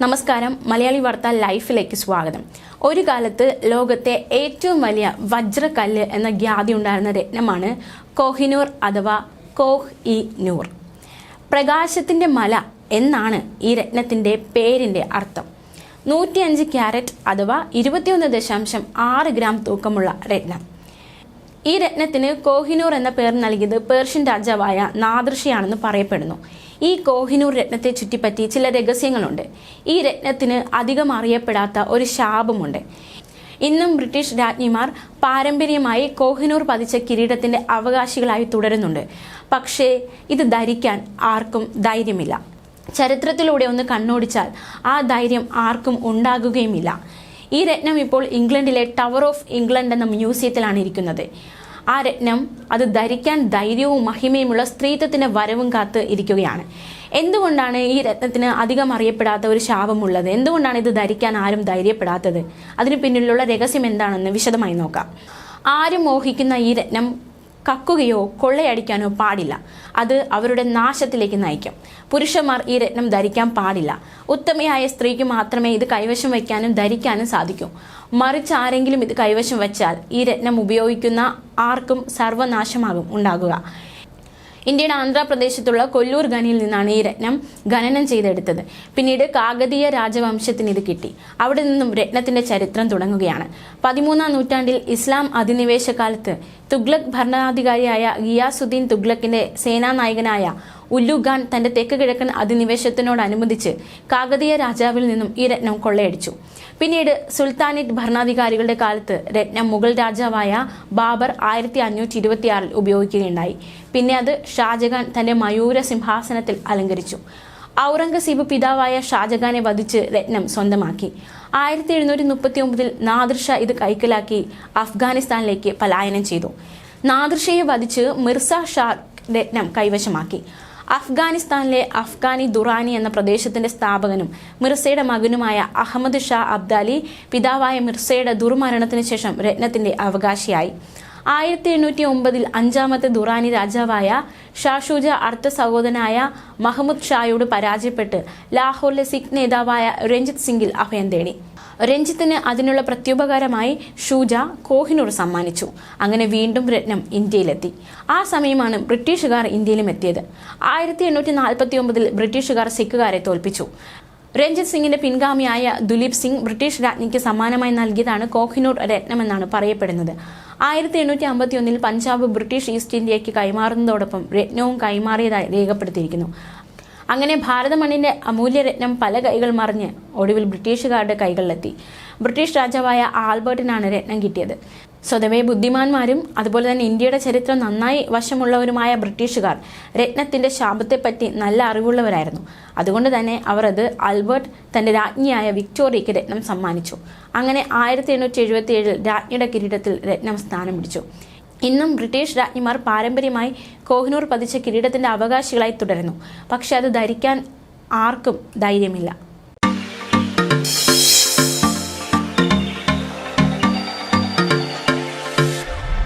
നമസ്കാരം. മലയാളി വാർത്ത ലൈഫിലേക്ക് സ്വാഗതം. ഒരു കാലത്ത് ലോകത്തെ ഏറ്റവും വലിയ വജ്രക്കല്ല് എന്ന ഖ്യാതി ഉണ്ടായിരുന്ന രത്നമാണ് കോഹിനൂർ അഥവാ കോഹ് ഇ നൂർ. പ്രകാശത്തിന്റെ മല എന്നാണ് ഈ രത്നത്തിന്റെ പേരിന്റെ അർത്ഥം. നൂറ്റിയഞ്ച് ക്യാരറ്റ് അഥവാ ഇരുപത്തിയൊന്ന് ദശാംശം ആറ് ഗ്രാം തൂക്കമുള്ള രത്നം. ഈ രത്നത്തിന് കോഹിനൂർ എന്ന പേർ നൽകിയത് പേർഷ്യൻ രാജാവായ നാദൃഷിയാണെന്ന് പറയപ്പെടുന്നു. ഈ കോഹിനൂർ രത്നത്തെ ചുറ്റിപ്പറ്റി ചില രഹസ്യങ്ങളുണ്ട്. ഈ രത്നത്തിന് അധികം അറിയപ്പെടാത്ത ഒരു ശാപമുണ്ട്. ഇന്നും ബ്രിട്ടീഷ് രാജ്ഞിമാർ പാരമ്പര്യമായി കോഹിനൂർ പതിച്ച കിരീടത്തിന്റെ അവകാശികളായി തുടരുന്നുണ്ട്. പക്ഷേ ഇത് ധരിക്കാൻ ആർക്കും ധൈര്യമില്ല. ചരിത്രത്തിലൂടെ ഒന്ന് കണ്ണോടിച്ചാൽ ആ ധൈര്യം ആർക്കും ഉണ്ടാകുകയുമില്ല. ഈ രത്നം ഇപ്പോൾ ഇംഗ്ലണ്ടിലെ ടവർ ഓഫ് ഇംഗ്ലണ്ട് എന്ന മ്യൂസിയത്തിലാണ് ഇരിക്കുന്നത്. ആ രത്നം അത് ധരിക്കാൻ ധൈര്യവും മഹിമയുമുള്ള സ്ത്രീത്വത്തിന്റെ വരവും കാത്ത് ഇരിക്കുകയാണ്. എന്തുകൊണ്ടാണ് ഈ രത്നത്തിന് അധികം അറിയപ്പെടാത്ത ഒരു ശാപമുള്ളത്? എന്തുകൊണ്ടാണ് ഇത് ധരിക്കാൻ ആരും ധൈര്യപ്പെടാത്തത്? അതിന് പിന്നിലുള്ള രഹസ്യം എന്താണെന്ന് വിശദമായി നോക്കാം. ആരും മോഹിക്കുന്ന ഈ രത്നം കക്കുകയോ കൊള്ളയടിക്കാനോ പാടില്ല. അത് അവരുടെ നാശത്തിലേക്ക് നയിക്കും. പുരുഷന്മാർ ഈ രത്നം ധരിക്കാൻ പാടില്ല. ഉത്തമയായ സ്ത്രീക്ക് മാത്രമേ ഇത് കൈവശം വയ്ക്കാനും ധരിക്കാനും സാധിക്കൂ. മറിച്ച് ആരെങ്കിലും ഇത് കൈവശം വെച്ചാൽ ഈ രത്നം ഉപയോഗിക്കുന്ന ആർക്കും സർവനാശമാകും ഉണ്ടാകുക. ഇന്ത്യയുടെ ആന്ധ്രാപ്രദേശത്തുള്ള കൊല്ലൂർ ഖനിയിൽ നിന്നാണ് ഈ രത്നം ഖനനം ചെയ്തെടുത്തത്. പിന്നീട് കാകതീയ രാജവംശത്തിന് ഇത് കിട്ടി. അവിടെ നിന്നും രത്നത്തിന്റെ ചരിത്രം തുടങ്ങുകയാണ്. പതിമൂന്നാം നൂറ്റാണ്ടിൽ ഇസ്ലാം അധിനിവേശ കാലത്ത് തുഗ്ലക് ഭരണാധികാരിയായ ഗിയാസുദ്ദീൻ തുഗ്ലക്കിന്റെ സേനാനായകനായ ഉല്ലു ഖാൻ തന്റെ തെക്ക് കിഴക്കൻ അധിനിവേശത്തിനോടനുബന്ധിച്ച് കാകതീയ രാജാവിൽ നിന്നും ഈ രത്നം കൊള്ളയടിച്ചു. പിന്നീട് സുൽത്താനേറ്റ് ഭരണാധികാരികളുടെ കാലത്ത് രത്നം മുഗൾ രാജാവായ ബാബർ ആയിരത്തി അഞ്ഞൂറ്റി ഇരുപത്തിയാറിൽ ഉപയോഗിക്കുകയുണ്ടായി. പിന്നെ അത് ഷാജഹാൻ തന്റെ മയൂര സിംഹാസനത്തിൽ അലങ്കരിച്ചു. ഔറംഗസീബ് പിതാവായ ഷാജഹാനെ വധിച്ച് രത്നം സ്വന്തമാക്കി. ആയിരത്തി എഴുന്നൂറ്റി മുപ്പത്തി ഒമ്പതിൽ നാദിർഷ ഇത് കൈക്കലാക്കി അഫ്ഗാനിസ്ഥാനിലേക്ക് പലായനം ചെയ്തു. നാദിർഷയെ വധിച്ച് മിർസ ഷാ രത്നം കൈവശമാക്കി. അഫ്ഗാനിസ്ഥാനിലെ അഫ്ഗാനി ദുറാനി എന്ന പ്രദേശത്തിന്റെ സ്ഥാപകനും മിർസയുടെ മകനുമായ അഹമ്മദ് ഷാ അബ്ദാലി പിതാവായ മിർസയുടെ ദുർമരണത്തിന് ശേഷം രത്നത്തിന്റെ അവകാശിയായി. ആയിരത്തി എണ്ണൂറ്റി ഒമ്പതിൽ അഞ്ചാമത്തെ ദുറാനി രാജാവായ ഷാഷൂജ അർത്ഥ സഹോദരനായ മഹമ്മദ് ഷായോട് പരാജയപ്പെട്ട് ലാഹോറിലെ സിഖ് നേതാവായ രഞ്ജിത് സിംഗിൽ അഭയം തേടി. രഞ്ജിത്തിന് അതിനുള്ള പ്രത്യുപകാരമായി ഷൂജ കോഹിനൂർ സമ്മാനിച്ചു. അങ്ങനെ വീണ്ടും രത്നം ഇന്ത്യയിലെത്തി. ആ സമയമാണ് ബ്രിട്ടീഷുകാർ ഇന്ത്യയിലും എത്തിയത്. ആയിരത്തി എണ്ണൂറ്റി നാൽപ്പത്തി ഒമ്പതിൽ ബ്രിട്ടീഷുകാർ സിഖുകാരെ തോൽപ്പിച്ചു. രഞ്ജിത് സിംഗിന്റെ പിൻഗാമിയായ ദുലീപ് സിംഗ് ബ്രിട്ടീഷ് രാജ്ഞിക്ക് സമ്മാനമായി നൽകിയതാണ് കോഹിനൂർ രത്നമെന്നാണ് പറയപ്പെടുന്നത്. ആയിരത്തി എണ്ണൂറ്റി അമ്പത്തി ഒന്നിൽ പഞ്ചാബ് ബ്രിട്ടീഷ് ഈസ്റ്റ് ഇന്ത്യയ്ക്ക് കൈമാറുന്നതോടൊപ്പം രത്നവും കൈമാറിയതായി രേഖപ്പെടുത്തിയിരിക്കുന്നു. അങ്ങനെ ഭാരത അമൂല്യരത്നം അമൂല്യ പല കൈകൾ മറിഞ്ഞ് ഒടുവിൽ ബ്രിട്ടീഷുകാരുടെ കൈകളിലെത്തി. ബ്രിട്ടീഷ് രാജാവായ ആൽബർട്ടിനാണ് രത്നം കിട്ടിയത്. സ്വതവേ ബുദ്ധിമാന്മാരും അതുപോലെ തന്നെ ഇന്ത്യയുടെ ചരിത്രം നന്നായി വശമുള്ളവരുമായ ബ്രിട്ടീഷുകാർ രത്നത്തിന്റെ ശാപത്തെപ്പറ്റി നല്ല അറിവുള്ളവരായിരുന്നു. അതുകൊണ്ട് തന്നെ അവർ അത് ആൽബർട്ട് തന്റെ രാജ്ഞിയായ വിക്ടോറിയയ്ക്ക് രത്നം സമ്മാനിച്ചു. അങ്ങനെ ആയിരത്തി എണ്ണൂറ്റി എഴുപത്തി ഏഴിൽ രാജ്ഞിയുടെ കിരീടത്തിൽ രത്നം സ്ഥാനം പിടിച്ചു. ഇന്നും ബ്രിട്ടീഷ് രാജ്ഞിമാർ പാരമ്പര്യമായി കോഹിനൂർ പതിച്ച കിരീടത്തിന്റെ അവകാശികളായി തുടരുന്നു. പക്ഷെ അത് ധരിക്കാൻ ആർക്കും ധൈര്യമില്ല.